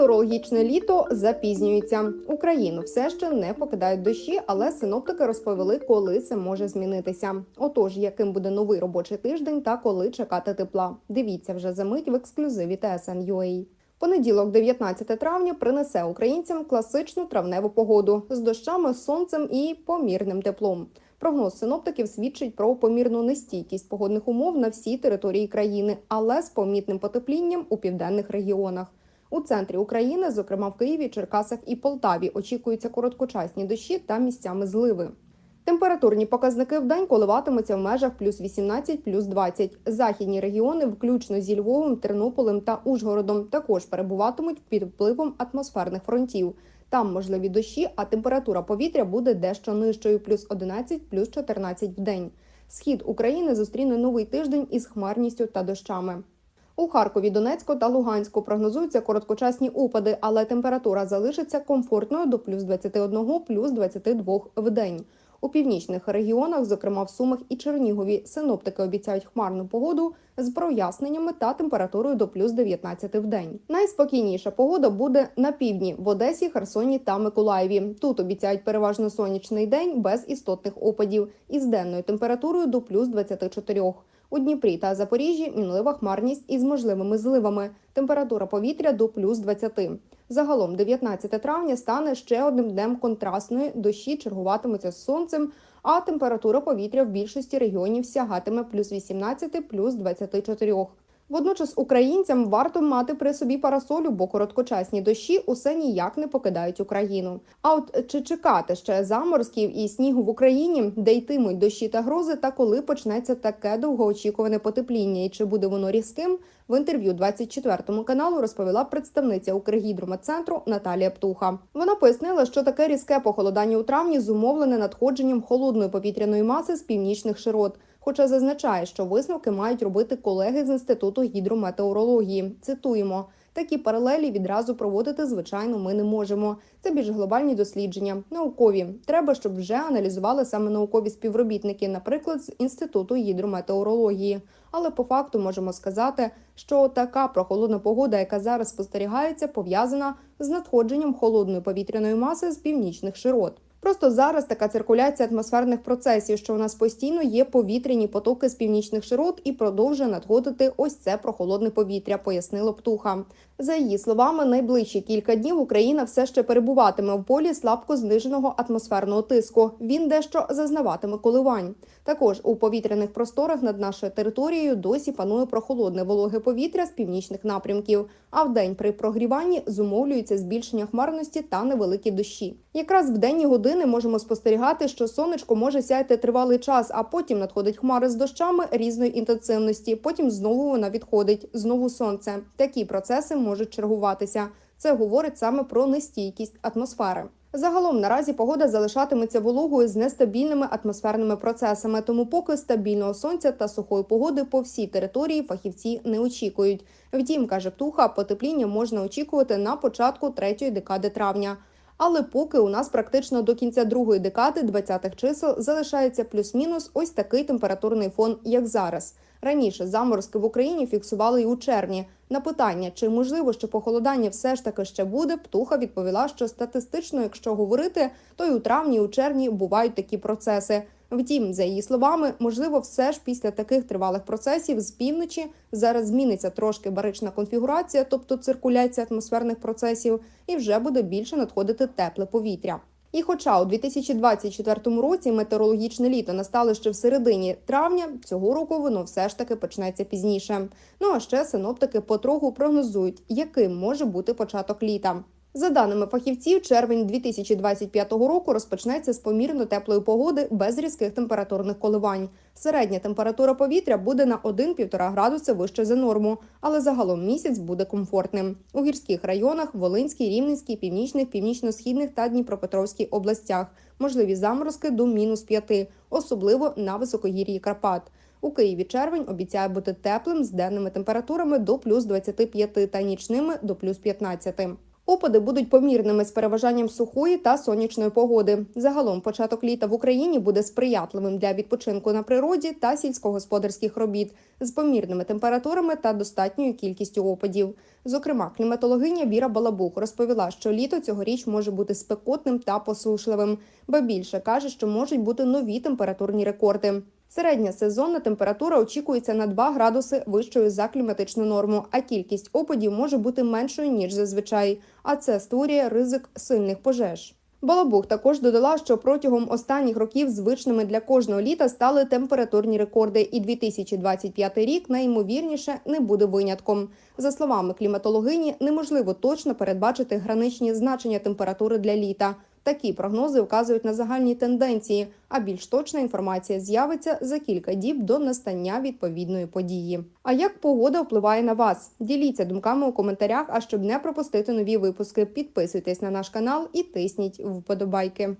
Метеорологічне літо запізнюється. Україну все ще не покидають дощі, але синоптики розповіли, коли це може змінитися. Отож, яким буде новий робочий тиждень та коли чекати тепла. Дивіться вже за мить в ексклюзиві TSN.ua. Понеділок, 19 травня, принесе українцям класичну травневу погоду з дощами, сонцем і помірним теплом. Прогноз синоптиків свідчить про помірну нестійкість погодних умов на всій території країни, але з помітним потеплінням у південних регіонах. У центрі України, зокрема в Києві, Черкасах і Полтаві, очікуються короткочасні дощі та місцями зливи. Температурні показники в день коливатимуться в межах плюс 18, плюс 20. Західні регіони, включно зі Львовом, Тернополем та Ужгородом, також перебуватимуть під впливом атмосферних фронтів. Там можливі дощі, а температура повітря буде дещо нижчою плюс 11, плюс 14 в день. Схід України зустріне новий тиждень із хмарністю та дощами. У Харкові, Донецьку та Луганську прогнозуються короткочасні опади, але температура залишиться комфортною до плюс 21, плюс 22 в день. У північних регіонах, зокрема в Сумах і Чернігові, синоптики обіцяють хмарну погоду з проясненнями та температурою до плюс 19 в день. Найспокійніша погода буде на півдні в Одесі, Херсоні та Миколаєві. Тут обіцяють переважно сонячний день без істотних опадів із денною температурою до плюс 24. У Дніпрі та Запоріжжі мінлива хмарність із можливими зливами. Температура повітря до плюс 20. Загалом 19 травня стане ще одним днем контрастної. Дощі чергуватимуться з сонцем, а температура повітря в більшості регіонів сягатиме плюс 18, плюс 24. Водночас українцям варто мати при собі парасолю, бо короткочасні дощі усе ніяк не покидають Україну. А от чи чекати ще заморозків і снігу в Україні, де йтимуть дощі та грози, та коли почнеться таке довгоочікуване потепління, і чи буде воно різким? В інтерв'ю 24 каналу розповіла представниця Укргідрометцентру Наталія Птуха. Вона пояснила, що таке різке похолодання у травні зумовлене надходженням холодної повітряної маси з північних широт. Хоча зазначає, що висновки мають робити колеги з інституту гідрометеорології. Цитуємо. Такі паралелі відразу проводити, звичайно, ми не можемо. Це більш глобальні дослідження, наукові. Треба, щоб вже аналізували саме наукові співробітники, наприклад, з інституту гідрометеорології. Але по факту можемо сказати, що така прохолодна погода, яка зараз спостерігається, пов'язана з надходженням холодної повітряної маси з північних широт. Просто зараз така циркуляція атмосферних процесів, що у нас постійно є повітряні потоки з північних широт і продовжує надходити ось це прохолодне повітря, пояснила Птуха. За її словами, найближчі кілька днів Україна все ще перебуватиме в полі слабко зниженого атмосферного тиску. Він дещо зазнаватиме коливань. Також у повітряних просторах над нашою територією досі панує прохолодне вологе повітря з північних напрямків. А в день при прогріванні зумовлюється збільшення хмарності та невеликі дощі. Якраз в денні години можемо спостерігати, що сонечко може сяяти тривалий час, а потім надходить хмари з дощами різної інтенсивності. Потім знову вона відходить, знову сонце. Такі процеси можуть чергуватися. Це говорить саме про нестійкість атмосфери. Загалом наразі погода залишатиметься вологою з нестабільними атмосферними процесами, тому поки стабільного сонця та сухої погоди по всій території фахівці не очікують. Втім, каже Птуха, потепління можна очікувати на початку третьої декади травня. Але поки у нас практично до кінця другої декади 20-х чисел залишається плюс-мінус ось такий температурний фон, як зараз. Раніше заморозки в Україні фіксували й у червні. На питання, чи можливо, що похолодання все ж таки ще буде, птуха відповіла, що статистично, якщо говорити, то й у травні, і у червні бувають такі процеси. Втім, за її словами, можливо, все ж після таких тривалих процесів з півночі зараз зміниться трошки барична конфігурація, тобто циркуляція атмосферних процесів, і вже буде більше надходити тепле повітря. І, хоча у 2024 році метеорологічне літо настало ще в середині травня, цього року воно все ж таки почнеться пізніше. Ну а ще синоптики потроху прогнозують, яким може бути початок літа. За даними фахівців, червень 2025 року розпочнеться з помірно теплої погоди без різких температурних коливань. Середня температура повітря буде на 1-1,5 градуси вище за норму, але загалом місяць буде комфортним. У гірських районах Волинській, Рівненській, Північних, Північно-східних та Дніпропетровській областях можливі заморозки до мінус 5, особливо на високогір'ї Карпат. У Києві червень обіцяє бути теплим з денними температурами до плюс 25 та нічними до плюс 15. Опади будуть помірними з переважанням сухої та сонячної погоди. Загалом початок літа в Україні буде сприятливим для відпочинку на природі та сільськогосподарських робіт з помірними температурами та достатньою кількістю опадів. Зокрема, кліматологиня Віра Балабух розповіла, що літо цьогоріч може бути спекотним та посушливим, ба більше каже, що можуть бути нові температурні рекорди. Середня сезонна температура очікується на 2 градуси вищою за кліматичну норму, а кількість опадів може бути меншою ніж зазвичай. А це створює ризик сильних пожеж. Балабух також додала, що протягом останніх років звичними для кожного літа стали температурні рекорди, і 2025 рік найімовірніше не буде винятком. За словами кліматологині, неможливо точно передбачити граничні значення температури для літа. Такі прогнози вказують на загальні тенденції, а більш точна інформація з'явиться за кілька діб до настання відповідної події. А як погода впливає на вас? Діліться думками у коментарях. А щоб не пропустити нові випуски, підписуйтесь на наш канал і тисніть вподобайки.